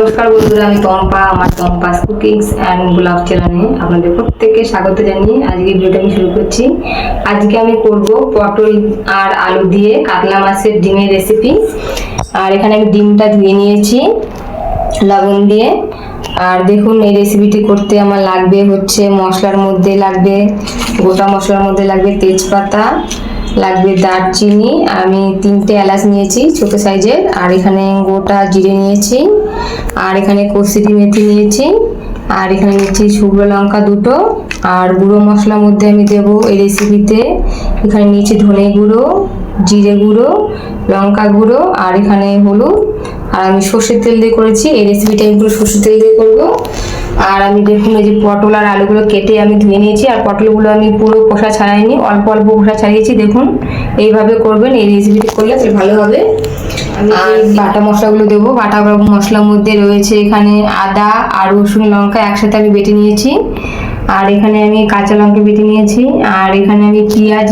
নমস্কার বন্ধুরা, আমি টম্পা আমার টম্পাস কুকিংস অ্যান্ড ব্লগ চ্যানেলে আপনাদের প্রত্যেককে স্বাগত জানিয়ে আজকে ভিডিওটা আমি শুরু করছি। আজকে আমি করব পটল আর আলু দিয়ে কাতলা মাছের ডিমের রেসিপি আর এখানে আমি ডিমটা ধুয়ে নিয়েছি, লবণ দিয়ে। আর দেখুন, এই রেসিপিটি করতে আমার লাগবে হচ্ছে মশলার মধ্যে লাগবে, গোটা মশলার মধ্যে লাগবে তেজপাতা। লাগবে দারচিনি, আমি তিনটে এলাচ নিয়েছি ছোট সাইজের, আর এখানে গোটা জিরে নিয়েছি, আর এখানে কসুরি মেথি নিয়েছি, আর এখানে নিচ্ছি শুকনো লঙ্কা দুটো, আর গুঁড়ো মশলার মধ্যে আমি দেবো এই রেসিপিতে এখানে নিয়েছি ধনে গুঁড়ো জিরে গুঁড়ো লঙ্কা গুঁড়ো আর এখানে হলুদ। আর আমি সর্ষের তেল দিয়ে করেছি এই রেসিপিটা আমি পুরো সর্ষের তেল দিয়ে করব। আর আমি দেখুন এই যে পটল আর আলুগুলো কেটে আমি ধুয়ে নিয়েছি আর পটলগুলো আমি পুরো খোসা ছাড়াইনি অল্প অল্প খোসা ছাড়িয়েছি। দেখুন এইভাবে করবেন এই রেসিপিটি করলে ভালো হবে। আর বাটা মশলাগুলো দেবো। বাটা মশলার মধ্যে রয়েছে এখানে আদা আর রসুন লঙ্কা একসাথে আমি বেটে নিয়েছি। আর এখানে আমি কাঁচা লঙ্কা বেটে নিয়েছি, আর এখানে আমি পেঁয়াজ,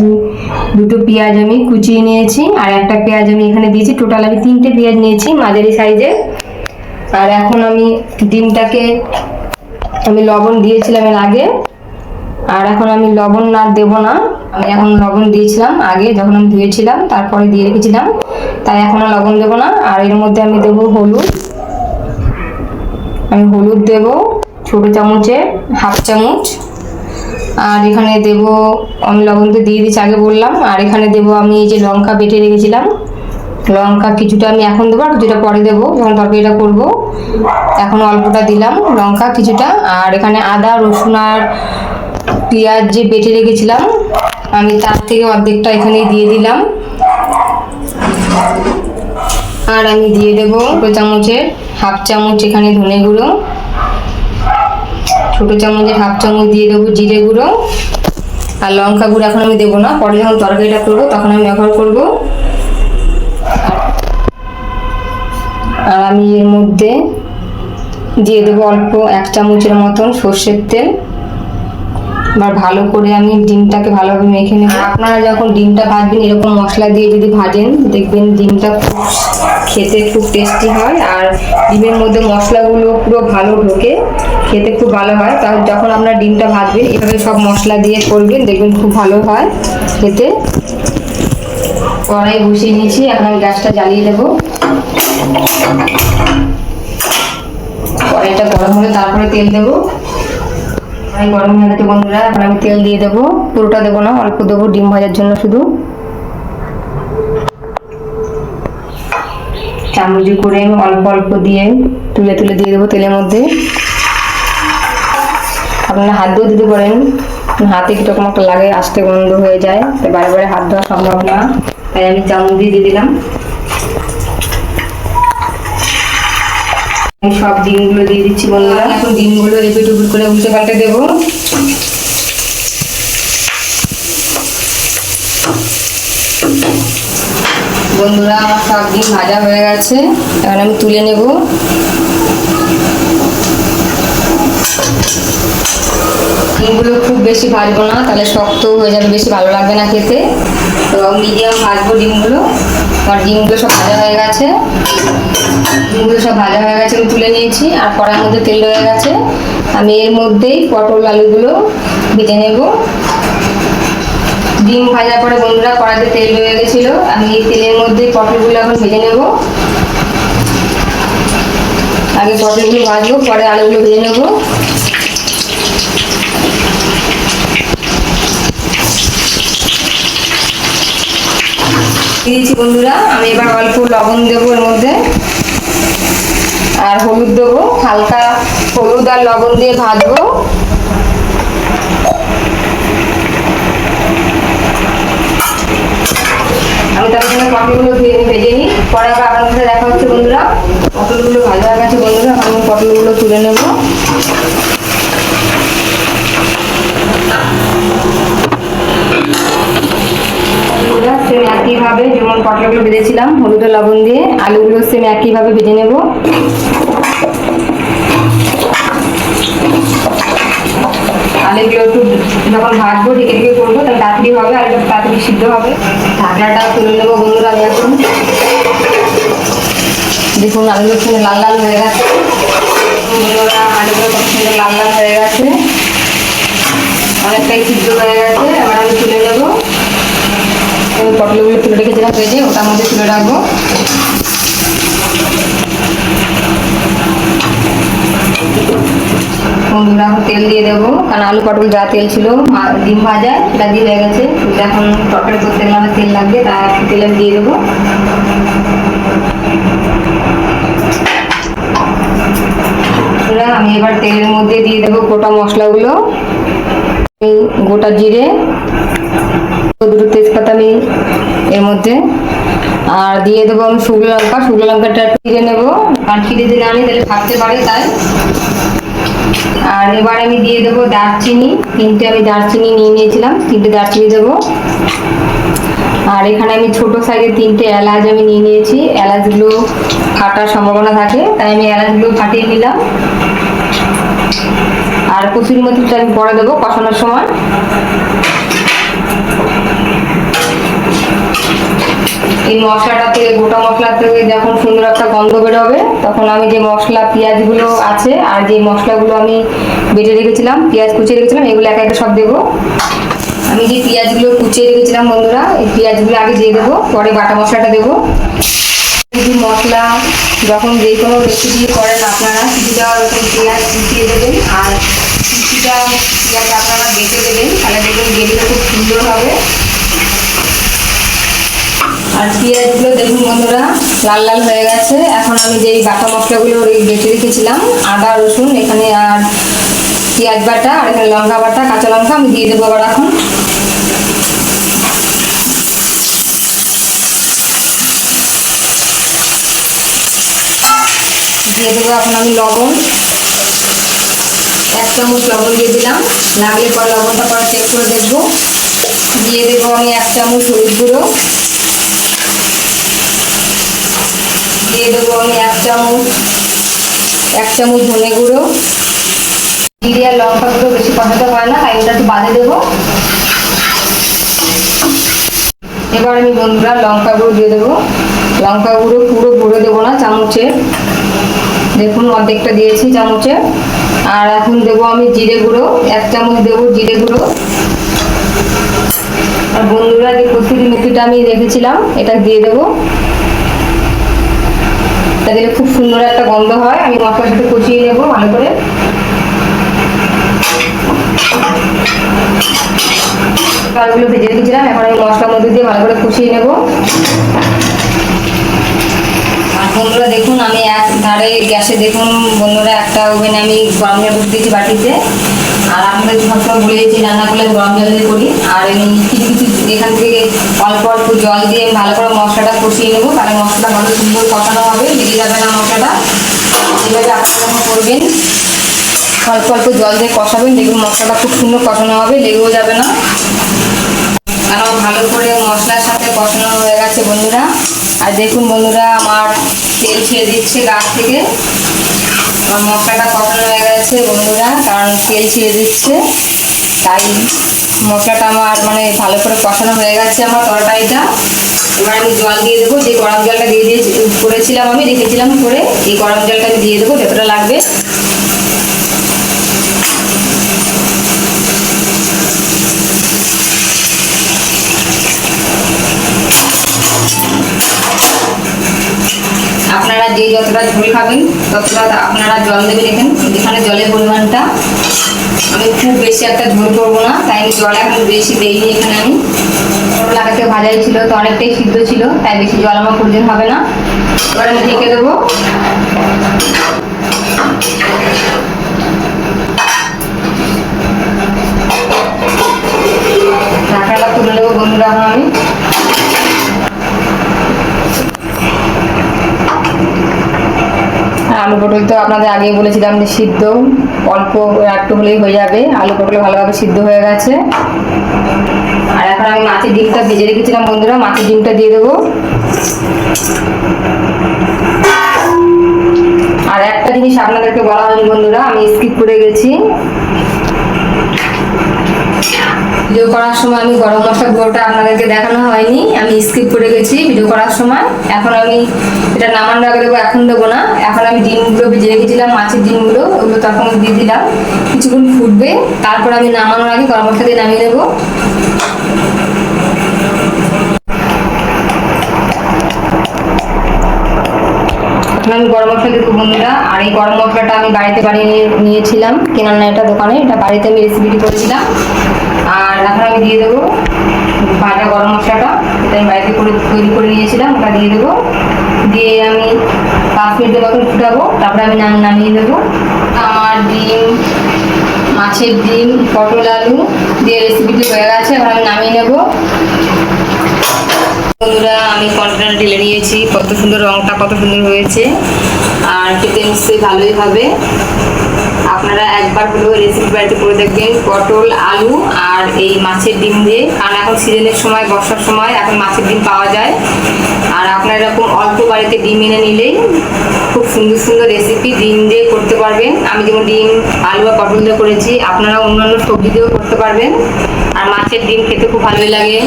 দুটো পেঁয়াজ আমি কুচিয়ে নিয়েছি, আর একটা পেঁয়াজ আমি এখানে দিয়েছি। টোটাল আমি তিনটে পেঁয়াজ নিয়েছি মাঝারি সাইজে আর এখন আমি ডিমটাকে আমি লবণ দিয়েছিলাম এর আগে। আর এখন আমি লবণ না দেব না। আমি এখন লবণ দিয়েছিলাম আগে, যখন আমি ধুয়েছিলাম, তারপরে দিয়ে রেখেছিলাম। তাই এখন আর লবণ দেবো না। আর এর মধ্যে আমি দেবো হলুদ। আমি হলুদ দেব। ছোট চামচে, হাফ চামচ। আর এখানে দেব, আমি লবণ দিয়ে দিচ্ছি আগে বললাম। আর এখানে দেব আমি এই যে লঙ্কা বেটে রেখেছিলাম। লঙ্কা কিছুটা আমি এখন দেবো, আর কিছুটা পরে দেবো। যখন তরকারিটা করব, এখন অল্পটা দিলাম লঙ্কা কিছুটা। আর এখানে আদা, রসুন আর পেঁয়াজ যে বেটে রেখেছিলাম, আমি তার থেকে অর্ধেকটা এখানে দিয়ে দিলাম। আর আমি দিয়ে দেবো চামচের, হাফ চামচ এখানে ধনে গুঁড়ো। ছোটো চামচে হাফ চামচ দিয়ে দেবো জিরে গুঁড়ো আর লঙ্কা গুঁড়ো এখন আমি দেবো না। পরে যখন তরকারিটা করব তখন আমি ব্যবহার করব। আর আমি এর মধ্যে দিয়ে দেবো অল্প এক চামচের মতন সর্ষের তেল। এবার ভালো করে আমি ডিমটাকে ভালোভাবে মেখে নেব। আপনারা যখন ডিমটা ভাজবেন, এরকম মশলা দিয়ে যদি ভাজেন, দেখবেন ডিমটা খুব খেতে খুব টেস্টি হয় আর ডিমের মধ্যে মশলাগুলো পুরো ভালো ঢোকে, খেতে খুব ভালো হয়। তাহলে যখন আপনারা ডিমটা ভাজবেন, এভাবে সব মশলা দিয়ে করবেন, দেখবেন খুব ভালো হয় খেতে। কড়াই বসিয়ে নিয়েছি এখন আমি গ্যাসটা জ্বালিয়ে দেবো। কড়াইটা গরম হলে তারপরে তেল দেবো। গরম হয়ে গেছে বন্ধুরা, এখন আমি তেল দিয়ে দেবো। পুরোটা দেবো না, অল্প দেবো, ডিম ভাজার জন্য শুধু। চামচি করে অল্প অল্প দিয়ে তুলে তুলে দিয়ে দেবো তেলের মধ্যে। আপনারা হাত দিয়েও দিতে পারেন। হাতে কীরকম একটা লাগে, আস্তে গন্ধ হয়ে যায়। তাই বারে বারে হাত দেওয়া সম্ভব না। তাই আমি চামচ দিয়ে দিলাম। সব ডিমগুলো দিয়ে দিচ্ছি বন্ধুরা। এখন ডিমগুলো এপিট উপিট করে উল্টে পাল্টে দেবো। বন্ধুরা সব ডিম ভাজা হয়ে গেছে। এখন আমি তুলে নেব। ডিমগুলো খুব বেশি ভাজবো না, তাহলে শক্ত হয়ে যাবে, বেশি ভালো লাগবে না খেতে। তো মিডিয়াম ভাজবো ডিমগুলো। আমার ডিমগুলো সব ভাজা হয়ে গেছে। ডিমগুলো সব ভাজা হয়ে গেছে, আমি তুলে নিয়েছি, আর কড়ার মধ্যে তেল রয়ে গেছে। আমি এর মধ্যেই পটল আলুগুলো ভেজে নেব। ডিম ভাজার পরে বন্ধুরা কড়াতে তেল রয়ে গেছিল। আমি এই তেলের মধ্যে পটলগুলো এখন ভেজে নেব। আগে পটলগুলো ভাজবো, পরে আলুগুলো ভেজে নেব দিয়েছি বন্ধুরা, আমি এবার অল্প লবণ দেবো এর মধ্যে। আর হলুদ দেবো, হালকা হলুদ আর লবণ দিয়ে ভাজবো। আমি তার জন্য পটলগুলো ভেজে নিই। পরে আবার আপনার সাথে দেখা হচ্ছে বন্ধুরা। পটলগুলো ভাজা হয়ে গেছে বন্ধুরা আমি পটলগুলো তুলে নেব। বন্ধুরা সেম একইভাবে যেমন পটলগুলো ভেজেছিলাম হলুদ লবণ দিয়ে আলুগুলো সেম একইভাবে ভেজে নেব। আলুগুলো একটু যখন ভাজবো, ঢেকে ঢেকে করব, তাহলে তাড়াতাড়ি হবে আর তাড়াতাড়ি সিদ্ধ হবে। ঢাকনাটা তুলে নেব বন্ধুরা আমি এখন। দেখুন, আলুগুলো লাল লাল হয়ে গেছে। বন্ধুরা, আলুগুলো কত সুন্দর লাল লাল হয়ে গেছে। অনেকটাই সিদ্ধ হয়ে গেছে। এবার আমি তুলে নেব। পটলগুলো তুলে রেখেছিলাম ভেজে ওটার মধ্যে তুলে রাখব। তেল দিয়ে দেবো, কারণ আলু পটল যা তেল ছিল ডিম ভাজায় সেটা দিয়ে হয়ে গেছে। এখন তরকারি করতে গেলে তেল লাগবে তাই একটু তেল আমি দিয়ে দেবো। আমি এবার তেলের মধ্যে দিয়ে দেবো গোটা মশলাগুলো। গোটা জিরে দুটো তেজপাতা আমি এর মধ্যে। আর দিয়ে দেবো আমি শুকনো লঙ্কা। শুকনো লঙ্কাটা দিয়ে নেব। কারণ খিদে দিলে আমি তাহলে থাকতে পারে তাই। আর এবার আমি দিয়ে দেবো দারচিনি। তিনটে আমি দারচিনি নিয়ে নিয়েছিলাম। তিনটে দারচিনি দেবো। আর এখানে আমি ছোট সাইজের তিনটে এলাচ আমি নিয়ে নিয়েছি। এলাচগুলো ফাটার সম্ভাবনা থাকে, তাই আমি এলাচগুলো ফাটিয়ে নিলাম। আর কচুরি মতিটা আমি পরে দেবো কষানোর সময়। এই মশলাটা থেকে, গোটা মশলা থেকে যখন সুন্দর একটা গন্ধ বেরোবে, তখন আমি যে মশলা, পেঁয়াজগুলো আছে আর যে মশলাগুলো আমি বেটে রেখেছিলাম, পেঁয়াজ কুচিয়ে রেখেছিলাম, এগুলো একা একা সব দেবো। আমি যে পেঁয়াজগুলো কুচিয়ে রেখেছিলাম বন্ধুরা, এই পেঁয়াজগুলো আগে দিয়ে দেবো, পরে বাটা মশলাটা দেবো। যদি মশলা, যখন যে কোনো রেসিপি করেন আপনারা কিছুটা ওরকম পেঁয়াজ কুচিয়ে দেবেন, আর কিছুটা পেঁয়াজ আপনারা বেটে দেবেন, তাহলে দেখবেন গ্রেভিটা খুব সুন্দর হবে। আর পেঁয়াজগুলো দেখুন বন্ধুরা, লাল লাল হয়ে গেছে। এখন আমি যেই বাটা মশলাগুলো বেটে রেখেছিলাম, আদা, রসুন, এখানে আর পেঁয়াজ বাটা আর এখানে লঙ্কা বাটা, কাঁচা লঙ্কা আমি দিয়ে দেবো আবার এখন। দিয়ে দেবো এখন আমি লবণ। এক চামচ লবণ দিয়ে দিলাম। লাগলে পরে লবণটা পরে চেক করে দেখব। দিয়ে দেবো আমি এক চামচ হলুদ গুঁড়ো। দিয়ে দেবো আমি এক চামচ এক চামচ ধনে গুঁড়ো। জিরে আর লঙ্কা গুঁড়ো বেশি কষাতে হয় না, তাই ওটা একটু বাদে দেবো। এবার আমি বন্ধুরা লঙ্কা গুঁড়ো দিয়ে দেবো। লঙ্কা গুঁড়ো পুরো গুঁড়ো দেবো না চামচে। দেখুন অর্ধেকটা দিয়েছি চামচে। আর এখন দেবো আমি জিরে গুঁড়ো, এক চামচ দেবো জিরে গুঁড়ো। আর বন্ধুরা যে কসুরি মেথিটা আমি রেখেছিলাম, এটা দিয়ে দেবো। এটা দিলে খুব সুন্দর একটা গন্ধ হয়। আমি মশলার কষিয়ে নেব ভালো করে। চালগুলো ভেজে রেখেছিলাম, এখন আমি মশলার মধ্যে দিয়ে ভালো করে কষিয়ে নেব। বন্ধুরা দেখুন, আমি এক ধারে গ্যাসে দেখুন, বন্ধুরা একটা ওভেনে আমি গরম জল দিয়েছি বাটিতে। আর আপনাদের সবসময় বলেছি রান্না করলে গরম জল দিয়ে করি। আর কিছু এখান থেকে অল্প অল্প জল দিয়ে ভালো করে মশলাটা কষিয়ে নেব। তাহলে মশলাটা ভালো সুন্দর কষানো হবে। লেগে যাবে না মশলাটা। এইভাবে আপনারা যখন করবেন, অল্প অল্প জল দিয়ে কষাবেন দেখুন মশলাটা খুব সুন্দর কষানো হবে, লেগেও যাবে না। কারণ ভালো করে মশলার সাথে কষানো হয়ে গেছে বন্ধুরা। আর দেখুন বন্ধুরা, আমার তেল ছেড়ে দিচ্ছে গাছ থেকে। আমার মশলাটা কষানো হয়ে গেছে বন্ধুরা, কারণ তেল ছেড়ে দিচ্ছে। তাই মশলাটা আমার মানে ভালো করে কষানো হয়ে গেছে আমার তরকারিটা। এবার আমি জল দিয়ে দেবো, যে গরম জলটা দিয়ে দিয়ে করেছিলাম আমি, রেখেছিলাম করে এই গরম জলটা আমি দিয়ে দেবো যতটা লাগবে। আপনারা যে যতটা ঝোল খাবেন, ততটা আপনারা জল দেবেন এখানে। এখানে জলের পরিমাণটা আমি খুব বেশি একটা ঝোল করব না, তাই আমি জল এখন বেশি দেইনি এখানে আমি। আগে ভাজাই ছিল, তো অনেকটাই সিদ্ধ ছিল, তাই বেশি জল আমার প্রয়োজন হবে না। এবার আমি ঢেকে দেবো। বন্ধুরা আলু পটল তো আপনাদের আগেই বলেছিলাম যে সিদ্ধ। অল্প একটু হলেই হয়ে যাবে। আলু পটল ভালোভাবে সিদ্ধ হয়ে গেছে। আর এখন আমি মাছের ডিমটা ভেজে রেখেছিলাম বন্ধুরা, মাছের ডিমটা দিয়ে দেবো। আর একটা জিনিস আপনাদেরকে বলা হয়নি বন্ধুরা, আমি স্কিপ করে গেছি। ভিডিও করার সময় আমি গরম মশলা গুঁড়োটা আপনাদেরকে দেখানো হয়নি, আমি স্কিপ করে গেছি ভিডিও করার সময়। এখন আমি এটা নামানোর আগে দেবো, এখন দেবো না। এখন আমি ডিমগুলো ভিজে রেখেছিলাম, মাছের ডিমগুলো, ওগুলো তখন দিয়ে দিলাম। কিছুক্ষণ ফুটবে, তারপর আমি নামানোর আগে গরম মশলা দিয়ে নামিয়ে দেবো আমি গরম মশলা দেবো বন্ধুরা, আর এই গরম মশলাটা আমি বাড়িতে বানিয়ে নিয়ে- নিয়েছিলাম, কেনার না এটা দোকানে, এটা বাড়িতে আমি রেসিপিটি করেছিলাম আর এখন আমি দিয়ে দেবো। ভাজা গরম মশলাটা, এটা আমি বাড়িতে করে তৈরি করে নিয়েছিলাম, ওটা দিয়ে দেবো। দিয়ে আমি পাঁচ মিনিটের মতন ফুটাবো, তারপরে আমি নাম নামিয়ে দেবো আমার ডিম, মাছের ডিম, পটল, আলু দিয়ে রেসিপিটি হয়ে গেছে, এবার আমি নামিয়ে নেব। বন্ধুরা, আমি কন্টেনার ঢেলে নিয়েছি। কত সুন্দর রংটা, কত সুন্দর হয়েছে। আর খেতে নিশ্চয়ই ভালোই হবে। আপনারা একবার হলেও রেসিপি বাড়িতে করে দেখবেন, পটল, আলু আর এই মাছের ডিম দিয়ে। কারণ এখন সিজনের সময়, বর্ষার সময়, এখন মাছের ডিম পাওয়া যায়। আর আপনারা এরকম অল্প বাড়িতে ডিম এনে নিলেই খুব সুন্দর সুন্দর রেসিপি ডিম দিয়ে করতে পারবেন। আমি যেমন ডিম, আলু বা পটল দিয়ে করেছি, আপনারা অন্যান্য সবজি দিয়েও করতে পারবেন। মাছের ডিম খেতে খুব ভালোই লাগে।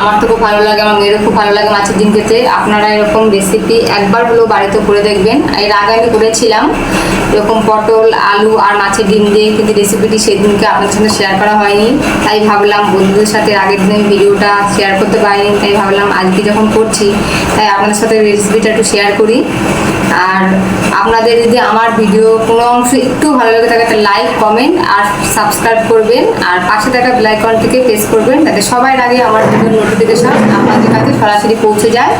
আমার তো খুব ভালো লাগে, আমার মেয়েরও খুব ভালো লাগে মাছের ডিম খেতে। আপনারা এরকম রেসিপি একবার হলেও বাড়িতে করে দেখবেন। এর আগে আমি করেছিলাম, এরকম পটল, আলু আর মাছের ডিম দিয়ে, কিন্তু রেসিপিটি সেদিনকে আপনার সঙ্গে শেয়ার করা হয়নি। তাই ভাবলাম বন্ধুদের সাথে আগের দিন ভিডিওটা শেয়ার করতে পারিনি, তাই ভাবলাম আজকে যখন করছি, তাই আপনাদের সাথে রেসিপিটা একটু শেয়ার করি। আর আপনাদের যদি আমার ভিডিও কোনো অংশ একটু ভালো লাগে থাকে লাইক কমেন্ট আর সাবস্ক্রাইব করবেন। আর পাশে থাকা বেল আইকনটিকে প্রেস করবেন, যাতে সবার আগে আমার ভিডিও নোটিফিকেশন আপনাদের কাছে সরাসরি পৌঁছে যায়।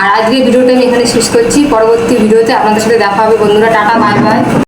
আর আজকে ভিডিওটা আমি এখানে শেষ করছি। পরবর্তী ভিডিওতে আপনাদের সাথে দেখা হবে। বন্ধুরা, টাটা বাই বাই